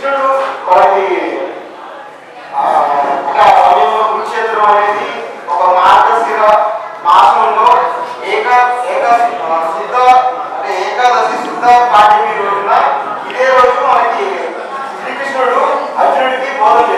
కృష్ణుడు మనకి కురుక్షేత్రం అనేది ఒక మార్గశిర మాసంలో ఏక ఏక సిద్ధ అంటే ఏకాదశి సిద్ధ పాఠ్యమి రోజున ఇదే రోజు మనకి శ్రీకృష్ణుడు అర్జునుడికి బోధన